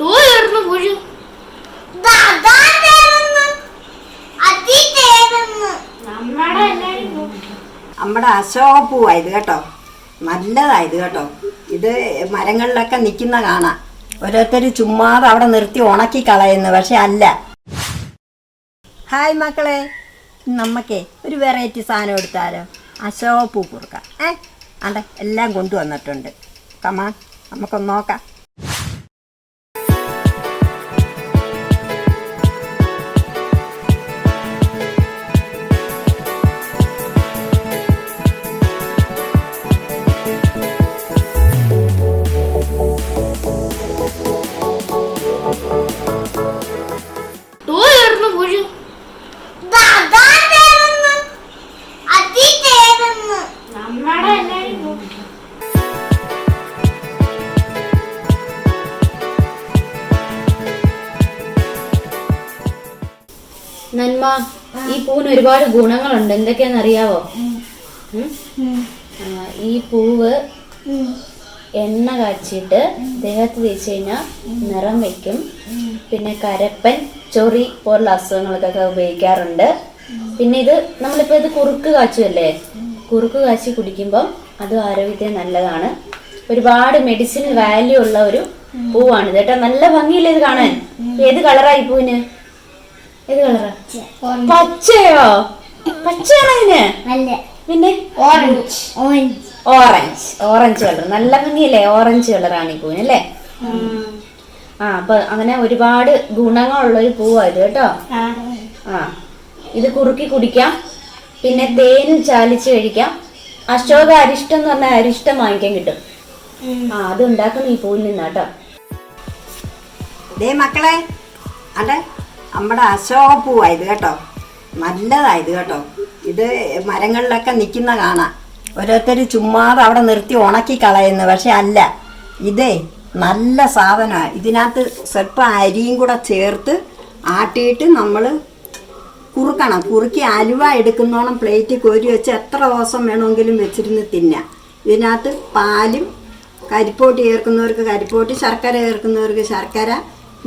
തീർന്നു പുഴു നമ്മുടെ എല്ലാരും പോ- നമ്മുടെ അശോകപ്പൂവാ ഇത് കേട്ടോ. നല്ലതായത് കേട്ടോ. ഇത് മരങ്ങളിലൊക്കെ നിൽക്കുന്ന കാണാം. ഓരോരുത്തർ ചുമ്മാതെ അവിടെ നിർത്തി ഉണക്കി കളയുന്നു പക്ഷെ അല്ല. ഹായ് മക്കളെ. നമ്മക്കേ ഒരു വെറൈറ്റി സാധനം എടുത്താലോ? അശോകപ്പൂ കുറുക്ക. ഏ? അതെ എല്ലാം കൊണ്ടുവന്നിട്ടുണ്ട്. കമാ നമുക്കൊന്ന് നോക്കാം. നന്മ. ഈ പൂവിന് ഒരുപാട് ഗുണങ്ങളുണ്ട്. എന്തൊക്കെയാന്ന് അറിയാവോ? ഈ പൂവ് എണ്ണ കാച്ചിട്ട് ദേഹത്ത് തേച്ച് കഴിഞ്ഞാൽ നിറം വയ്ക്കും പിന്നെ കരപ്പൻ ചൊറി പോലുള്ള അസുഖങ്ങൾക്കൊക്കെ ഉപയോഗിക്കാറുണ്ട്. പിന്നെ ഇത് നമ്മളിപ്പോൾ ഇത് കുറുക്ക് കാച്ചുമല്ലേ കുറുക്ക് കാച്ചി കുടിക്കുമ്പം അത് ആരോഗ്യത്തിന് നല്ലതാണ്. ഒരുപാട് മെഡിസിൻ വാല്യൂ ഉള്ള ഒരു പൂവാണിത്. കേട്ടോ നല്ല ഭംഗിയില്ലേ ഇത് കാണാൻ? ഏത് കളറായി പൂവിന്? ഏത് കളറാ? പച്ചയോ? പച്ചയാണ് പിന്നെ? Orange. Orange. Orange. Orange colour നല്ല ഭംഗിയല്ലേ? ഓറഞ്ച് കളറാണ് ഈ പൂവിന് അല്ലേ? ആ അപ്പൊ അങ്ങനെ ഒരുപാട് ഗുണങ്ങളുള്ള ഒരു പൂവാ ഇത് കേട്ടോ. ആ. ഇത് കുറുക്കി കുടിക്കാം. പിന്നെ തേൻ ചാലിച്ച് കഴിക്കാം. അശോക അരിഷ്ടം എന്ന് പറഞ്ഞാൽ അരിഷ്ടം വാങ്ങിക്കാൻ കിട്ടും. ആ അത് ഉണ്ടാക്കുന്ന ഈ പൂവിൽ നിന്നാട്ടോ ദേ മക്കളെ അതെ. നമ്മുടെ അശോക ഇത് കേട്ടോ. നല്ലതാ ഇത് കേട്ടോ. ഇത് മരങ്ങളിലൊക്കെ നിൽക്കുന്ന കാണാം. ഓരോരുത്തർ ചുമ്മാതെ അവിടെ നിർത്തി ഉണക്കി കളയുന്നു പക്ഷെ അല്ല. ഇതേ നല്ല സാധനമാണ് ഇതിനകത്ത് സ്വല്പം അരിയും കൂടെ ചേർത്ത് ആട്ടിയിട്ട് നമ്മൾ കുറുക്കണം. കുറുക്കി അലുവ എടുക്കുന്നോണം പ്ലേറ്റ് കോരി വെച്ച് എത്ര ദിവസം വേണമെങ്കിലും വെച്ചിരുന്ന് തിന്നാം. ഇതിനകത്ത് പാലും കരിപ്പോട്ടി ചേർക്കുന്നവർക്ക് കരിപ്പോട്ടി ശർക്കര ചേർക്കുന്നവർക്ക് ശർക്കര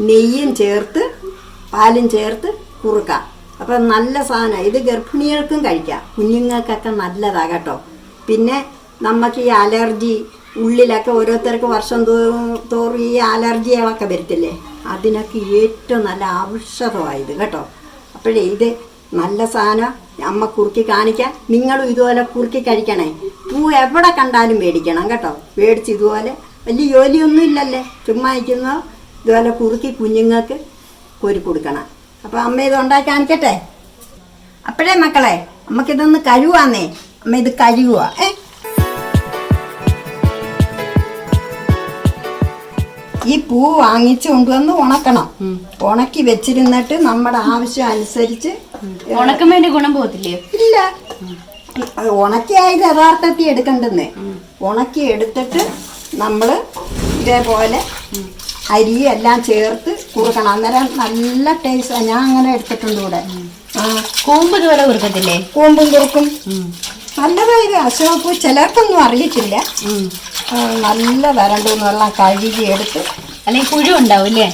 നെയ്യും ചേർത്ത് പാലും ചേർത്ത് കുറുക്കാം. അപ്പം നല്ല സാധനം. ഇത് ഗർഭിണികൾക്കും കഴിക്കാം. കുഞ്ഞുങ്ങൾക്കൊക്കെ നല്ലതാണ് കേട്ടോ. പിന്നെ നമുക്ക് ഈ അലർജി ഉള്ളിലൊക്കെ ഓരോരുത്തർക്ക് വർഷം തോറും തോറും ഈ അലർജികളൊക്കെ വരത്തില്ലേ? അതിനൊക്കെ ഏറ്റവും നല്ല ഔഷധമായത് കേട്ടോ. അപ്പോഴേ ഇത് നല്ല സാധനം. അമ്മ കുറുക്കി കാണിക്കാം. നിങ്ങളും ഇതുപോലെ കുറുക്കി കഴിക്കണേ. പൂ എവിടെ കണ്ടാലും മേടിക്കണം കേട്ടോ. മേടിച്ച് ഇതുപോലെ വലിയ ജോലിയൊന്നും ഇല്ലല്ലേ? ചുമ്മാ ഇരിക്കുന്നോ? ഇതുപോലെ കുറുക്കി കുഞ്ഞുങ്ങൾക്ക് കോരി കൊടുക്കണം. അപ്പോൾ അമ്മ ഇത് ഉണ്ടാക്കി കാണിക്കട്ടെ? അപ്പോഴേ മക്കളെ നമുക്കിതൊന്ന് കഴുകാന്നേ അമ്മ ഇത് കഴുകുക ഏ? ഈ പൂ വാങ്ങിച്ചു കൊണ്ടുവന്ന് ഉണക്കണം. ഉണക്കി വെച്ചിരുന്നിട്ട് നമ്മുടെ ആവശ്യം അനുസരിച്ച് ഉണക്കുമ്പോ ഗുണം പോകത്തില്ലേ ഇല്ല. ഉണക്കിയായത് യഥാർത്ഥത്തിൽ എടുക്കണ്ടെന്നേ. ഉണക്കി എടുത്തിട്ട് നമ്മൾ ഇതേപോലെ അരി എല്ലാം ചേർത്ത് കുറുക്കണം അന്നേരം നല്ല ടേസ്റ്റ് ഞാൻ അങ്ങനെ എടുത്തിട്ടുണ്ട് ഇവിടെ. കൂമ്പ് ഇതുപോലെ കുറുക്കത്തില്ലേ? കൂമ്പും കുറുക്കും. നല്ലതായത് അശോകപ്പൂ ചിലർക്കൊന്നും അറിയത്തില്ല. നല്ല വരണ്ടൂന്ന് വെള്ളം കഴുകി എടുത്ത്. അല്ലെങ്കിൽ പുഴു ഉണ്ടാവും അല്ലേ?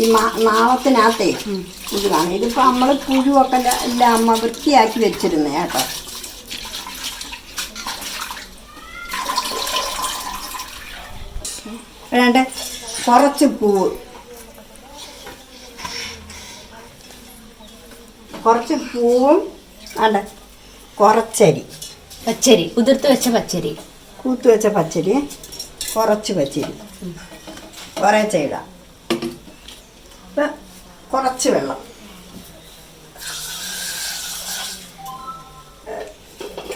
ഈ നാളത്തിനകത്തേ കാണും. ഇതിപ്പോൾ നമ്മൾ പുഴുവൊക്കെ എല്ലാം അമ്മ വൃത്തിയാക്കി വെച്ചിരുന്നേ കേട്ടോ. വേണ്ട കുറച്ച് പൂവ്. കുറച്ച് പൂവും അല്ല കുറച്ചരി. പച്ചരി കുതിർത്ത് വെച്ച പച്ചരി. കൂത്ത് വെച്ച പച്ചരി കുറച്ച് പച്ചരി. കുറേ ഇടാം ഇപ്പം കുറച്ച് വെള്ളം.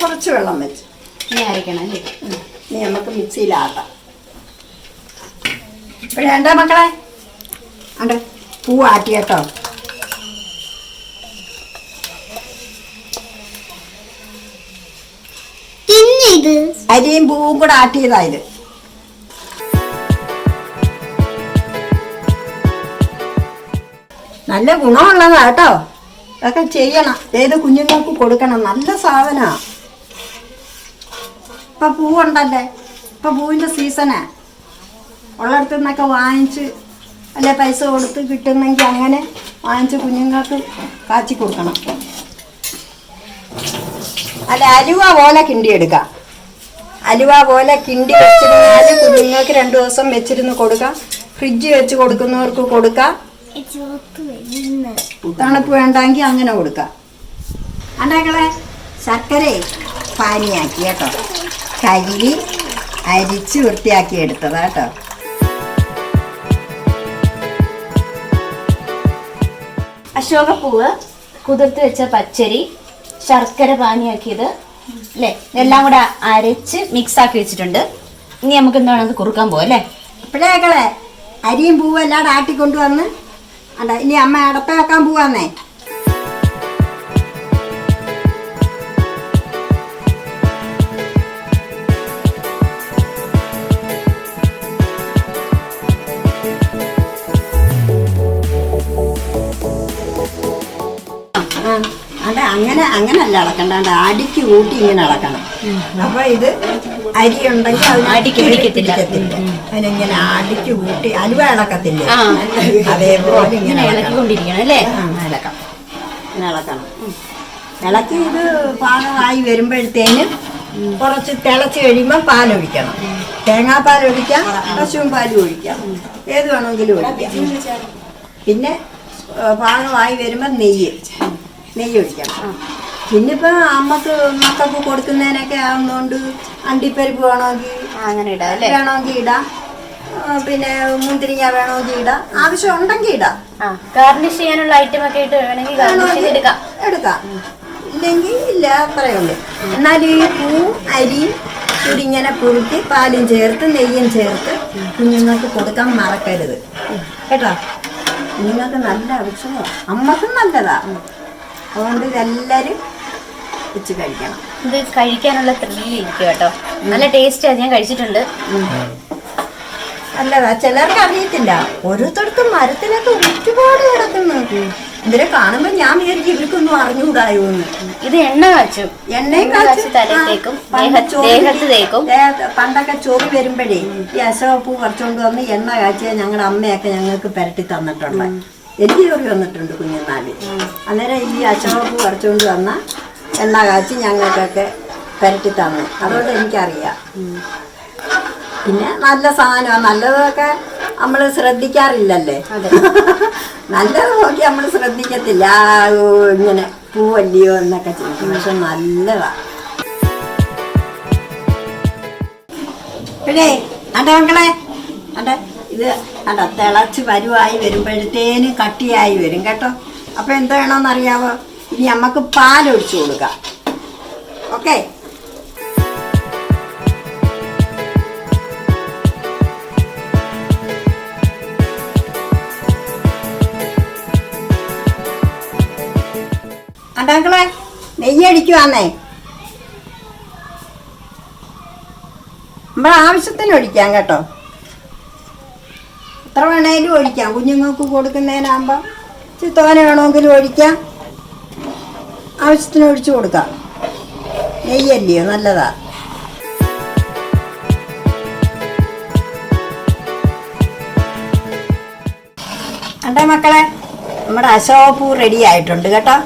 കുറച്ച് വെള്ളം വെച്ച്. ഇനി അരയ്ക്കണം അല്ലേ? ഇനി നമുക്ക് മിക്സിയിലാക്കാം. വേണ്ട മക്കളെ? അണ്ട് പൂ ആട്ടി കേട്ടോ അരിയും പൂവും കൂടെ ആട്ടിയതായത് നല്ല ഗുണമുള്ളതാ കേട്ടോ. അതൊക്കെ ചെയ്യണം. ഏത് കുഞ്ഞുങ്ങൾക്ക് കൊടുക്കണം? നല്ല സാധനമാ ഇപ്പൊ പൂവുണ്ടല്ലേ? ഇപ്പൊ പൂവിന്റെ സീസണാ. ഉള്ളിടത്തു നിന്നൊക്കെ വാങ്ങിച്ച് അല്ലെ പൈസ കൊടുത്ത് കിട്ടുന്നെങ്കിൽ അങ്ങനെ വാങ്ങിച്ച് കുഞ്ഞുങ്ങൾക്ക് കാച്ചി കൊടുക്കണം. അല്ല അലുവ പോലെ കിണ്ടി എടുക്കാം അലുവ പോലെ കിണ്ടി വെച്ചിരുന്നാൽ കുഞ്ഞുങ്ങൾക്ക് രണ്ടു ദിവസം വെച്ചിരുന്ന് കൊടുക്കാം. ഫ്രിഡ്ജ് വെച്ച് കൊടുക്കുന്നവർക്ക് കൊടുക്കാം. തണുപ്പ് വേണ്ടെങ്കിൽ അങ്ങനെ കൊടുക്കാം. അണ്ടാക്കളെ ശർക്കര പാനിയാക്കി കേട്ടോ. കഴുകി അരിച്ച് വൃത്തിയാക്കി എടുത്തതാ കേട്ടോ. അശോകപ്പൂവ് കുതിർത്ത് വെച്ച പച്ചരി ശർക്കര പാനിയാക്കിയത് അല്ലേ ഇതെല്ലാം കൂടെ അരച്ച് മിക്സ് ആക്കി വെച്ചിട്ടുണ്ട്. ഇനി നമുക്ക് എന്താണ് അത് കുറുക്കാൻ പോവാം അല്ലേ ഇപ്പോഴേക്കളെ അരിയും പൂവും എല്ലാം ആട്ടിക്കൊണ്ടുവന്ന് അല്ല ഇനി അമ്മ അടപ്പ വെക്കാൻ പോവാന്നേ. ആ, അതെ അങ്ങനെ അങ്ങനല്ല അളക്കണ്ട അടിക്ക് കൂട്ടി ഇങ്ങനെ അളക്കണം. അപ്പൊ ഇത് അരി ഉണ്ടെങ്കിൽ പിടിക്കത്തില്ല. അതിനിങ്ങനെ അടിക്ക് കൂട്ടി അലുവ ഇളക്കത്തില്ല. അതേപോലെ ഇങ്ങനെ ഇളക്കിക്കൊണ്ടിരിക്കണം അല്ലേ? ഇങ്ങനെ ഇളക്കണം ഇളക്കി ഇത് പാകമായി വരുമ്പോഴത്തേന് കുറച്ച് തിളച്ച് കഴിയുമ്പോൾ പാലൊഴിക്കണം തേങ്ങാപ്പാൽ ഒഴിക്കാം പശുവും പാലും ഒഴിക്കാം. ഏത് വേണമെങ്കിലും ഒഴിക്കാം. പിന്നെ പാകമായി വരുമ്പോൾ നെയ്യ്. നെയ്യ് ഒഴിക്കണം പിന്നെ ഇപ്പം അമ്മയ്ക്ക് മക്കൾക്ക് കൊടുക്കുന്നതിനൊക്കെ ആവുന്നതുകൊണ്ട് അണ്ടിപ്പരിപ്പ് വേണമെങ്കിൽ അങ്ങനെ ഇടാം അല്ലേ? വേണമെങ്കിൽ ഇടാം. പിന്നെ മുന്തിരിങ്ങ വേണമെങ്കിൽ ഇടാം. ആവശ്യം ഉണ്ടെങ്കിൽ ഇടാം. ഗാർണിഷ് ചെയ്യാനുള്ള ഐറ്റം ഒക്കെ ഇട്ട് വേണമെങ്കിൽ ഗാർണിഷ് ചെയ്തെടുക്കാം. എടുക്കാം. ഇല്ലെങ്കിൽ ഇല്ല അത്രയുള്ളൂ എന്നാൽ ഈ പൂ അരി ഇങ്ങനെ പുഴുക്കി പാലും ചേർത്ത് നെയ്യും ചേർത്ത് കുഞ്ഞുങ്ങൾക്ക് കൊടുക്കാൻ മറക്കരുത്. കേട്ടോ? കുഞ്ഞുങ്ങൾക്ക് നല്ല ആവശ്യമാണ് അമ്മക്കും നല്ലതാ. അതുകൊണ്ട് ഇതെല്ലാവരും വെച്ച് കഴിക്കണം. ഇത് കഴിക്കാനുള്ള ത്രില്ലിരിക്കും കേട്ടോ. നല്ല ടേസ്റ്റ് ഞാൻ കഴിച്ചിട്ടുണ്ട്. അല്ലതാ ചിലർക്ക് അറിയത്തില്ല. ഓരോരുത്തർക്കും മരത്തിനൊക്കെ ഒരുപാട് കിടക്കുന്നു ഇവരെ കാണുമ്പോ ഞാൻ വിചാരിക്കും ഇവർക്കൊന്നും അറിഞ്ഞുകൂടായോ ഇത് എണ്ണ കാച്ചു. എണ്ണയും കാച്ചി. ദേഹത്ത് തേക്കും പണ്ടൊക്കെ ചോറ് വരുമ്പോഴേ ഈ അശോകപ്പൂ പറിച്ചോണ്ട് വന്ന് എണ്ണ കാച്ചിയ ഞങ്ങളുടെ അമ്മയൊക്കെ ഞങ്ങൾക്ക് പുരട്ടി തന്നിട്ടുണ്ട്. എനിക്ക് കറി വന്നിട്ടുണ്ട് കുഞ്ഞുനാളി അന്നേരം ഈ അച്ഛനോട് പറിച്ചുകൊണ്ട് വന്ന എണ്ണ കാച്ചി ഞങ്ങൾക്കൊക്കെ പുരട്ടി തന്നു. അതുകൊണ്ട് എനിക്കറിയാം. പിന്നെ നല്ല സാധനമാണ്. നല്ലതൊക്കെ നമ്മൾ ശ്രദ്ധിക്കാറില്ലല്ലേ? നല്ലത് നോക്കി നമ്മൾ ശ്രദ്ധിക്കത്തില്ല. ഇങ്ങനെ പൂവല്ലയോ എന്നൊക്കെ ചോദിക്കും. പക്ഷെ നല്ലതാണ് പിന്നെ അണ്ട മക്കളെ അണ്ട ഇത് അണ്ട തിളച്ച് വരുവായി വരുമ്പോഴത്തേന് കട്ടിയായി വരും കേട്ടോ. അപ്പൊ എന്ത് വേണമെന്നറിയാവോ ഇനി നമുക്ക് പാലൊഴിച്ചു കൊടുക്കാം. ഓക്കെ? അണ്ടാക്കളെ നെയ്യടിക്കുവാന്നേ. നമ്മൾ ആവശ്യത്തിന് ഒഴിക്കാം കേട്ടോ. എത്ര വേണേലും ഒഴിക്കാം. കുഞ്ഞുങ്ങൾക്ക് കൊടുക്കുന്നതിനാകുമ്പോൾ ഇച്ചിരി തോന വേണമെങ്കിലും ഒഴിക്കാം. ആവശ്യത്തിന് ഒഴിച്ചു കൊടുക്കാം. നെയ്യല്ലയോ നല്ലതാ. അണ്ടേ മക്കളെ നമ്മുടെ അശോകപ്പൂ റെഡി ആയിട്ടുണ്ട് കേട്ടോ.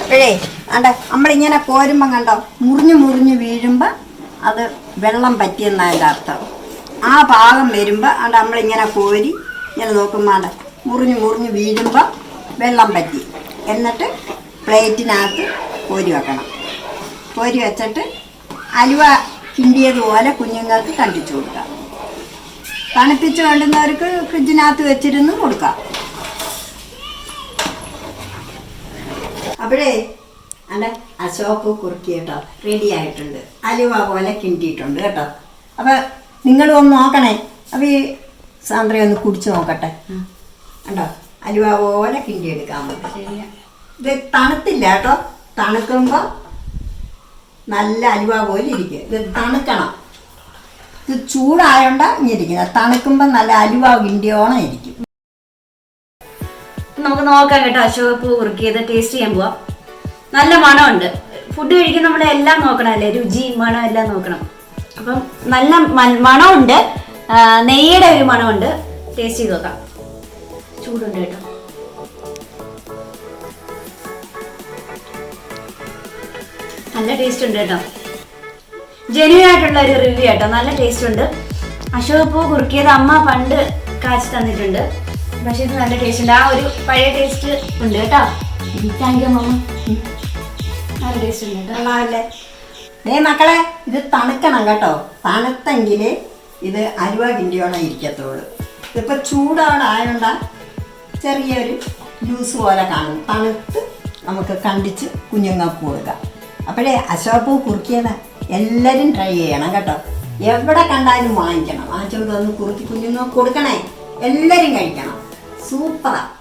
അപ്പോഴേ അണ്ടേ നമ്മളിങ്ങനെ കോരുമ്പം കണ്ടോ മുറിഞ്ഞു മുറിഞ്ഞു വീഴുമ്പോൾ അത് വെള്ളം പറ്റിയെന്നതിന്റെ അർത്ഥം. ആ ഭാഗം വരുമ്പോൾ അണ്ട നമ്മളിങ്ങനെ കോരി ഇങ്ങനെ നോക്കുമ്പോൾ മുറിഞ്ഞ് മുറിഞ്ഞ് വീഴുമ്പോൾ വെള്ളം പറ്റി. എന്നിട്ട് പ്ലേറ്റിനകത്ത് കോരി വെക്കണം. കോരി വെച്ചിട്ട് അലുവ കിണ്ടിയതുപോലെ കുഞ്ഞുങ്ങൾക്ക് കണ്ടിച്ചു കൊടുക്കാം. തണുപ്പിച്ച് വേണ്ടുന്നവർക്ക് ഫ്രിഡ്ജിനകത്ത് വെച്ചിരുന്ന് കൊടുക്കാം. അപ്പോഴേ അല്ല അശോക്ക് കുറുക്കി കേട്ടോ റെഡി ആയിട്ടുണ്ട്. അലുവ പോലെ കിണ്ടിയിട്ടുണ്ട് കേട്ടോ. അപ്പം നിങ്ങളും ഒന്ന് നോക്കണേ. അപ്പം ഈ സാന്ദ്ര ഒന്ന് കുടിച്ചു നോക്കട്ടെ. കണ്ടോ? അലുവ പോലെ കിണ്ടി എടുക്കാൻ പറ്റും. ഇത് തണുത്തില്ല കേട്ടോ. തണുക്കുമ്പോൾ നല്ല അലുവ പോലെ ഇരിക്കും. ഇത് തണുക്കണം. ഇത് ചൂടായോണ്ട ഇങ്ങനെ ഇരിക്കുന്നത്. തണുക്കുമ്പോൾ നല്ല അലുവ കിണ്ടിയോണം ഇരിക്കും. നമുക്ക് നോക്കാം കേട്ടോ. അശോകപ്പൂ കുറുക്കിയത് ടേസ്റ്റ് ചെയ്യാൻ പോവാം. നല്ല മണമുണ്ട്. ഫുഡ് കഴിക്കുന്ന നമ്മളെല്ലാം നോക്കണം അല്ലേ? രുചി മണം എല്ലാം നോക്കണം. അപ്പം നല്ല മണമുണ്ട്. നെയ്യുടെ ഒരു മണമുണ്ട്. ടേസ്റ്റ് ചെയ്ത് നോക്കാം. ചൂടുണ്ട് കേട്ടോ. നല്ല ടേസ്റ്റ് ഉണ്ട് കേട്ടോ. ജെന്യൂൻ ആയിട്ടുള്ള ഒരു റിവ്യൂ കേട്ടോ നല്ല ടേസ്റ്റ് ഉണ്ട്. അശോകപ്പൂ കുറുക്കിയത് അമ്മ പണ്ട് കാച്ചി തന്നിട്ടുണ്ട്. പക്ഷെ ഇത് നല്ല ടേസ്റ്റ് ഉണ്ട്. ആ ഒരു പഴയ ടേസ്റ്റ് ഉണ്ട് കേട്ടോ. താങ്ക് യു മമ്മ നല്ല ടേസ്റ്റ് ഉണ്ട് കേട്ടോ. മക്കളെ ഇത് തണുക്കണം കേട്ടോ. തണുത്തെങ്കിൽ ഇത് അരുവ കിണ്ടിയോളം ഇരിക്കത്തുള്ളൂ. ഇതിപ്പോൾ ചൂടോടായോണ്ട ചെറിയൊരു ജ്യൂസ് പോലെ കാണും. തണുത്ത് നമുക്ക് കണ്ടിച്ച് കുഞ്ഞുങ്ങൾക്ക് കൊടുക്കാം. അപ്പോഴേ അശോകപ്പൂ കുറുക്കിയത് എല്ലാവരും ട്രൈ ചെയ്യണം കേട്ടോ. എവിടെ കണ്ടാലും വാങ്ങിക്കണം. വാങ്ങിച്ചുകൊണ്ട് വന്ന് കുറുക്കി കുഞ്ഞുങ്ങൾക്ക് കൊടുക്കണേ. എല്ലാവരും കഴിക്കണം. സൂപ്പറാണ്